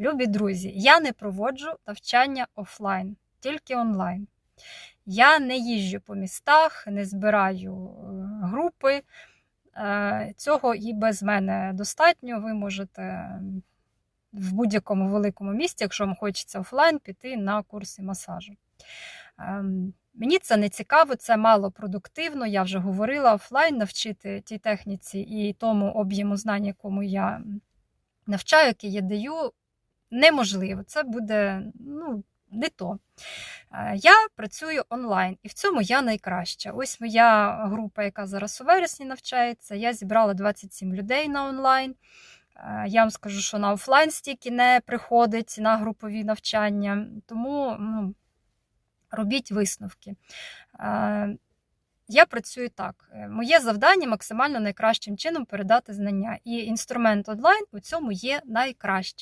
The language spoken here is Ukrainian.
Любі друзі, я не проводжу навчання офлайн, тільки онлайн. Я не їжджу по містах, не збираю е, групи. Е, Цього і без мене достатньо. Ви можете в будь-якому великому місті, якщо вам хочеться офлайн, піти на курси масажу. Ем, Мені це не цікаво, це мало продуктивно. Я вже говорила офлайн навчити тій техніці і тому об'єму знань, якому я навчаю, який я даю, неможливо. Це буде ну, не то. Е, Я працюю онлайн, і в цьому я найкраща. Ось моя група, яка зараз у вересні навчається. Я зібрала 27 людей на онлайн. Е, Я вам скажу, що на офлайн стільки не приходить на групові навчання, тому ну, робіть висновки. Е, Я працюю так. Моє завдання максимально найкращим чином передати знання. І інструмент онлайн у цьому є найкращим.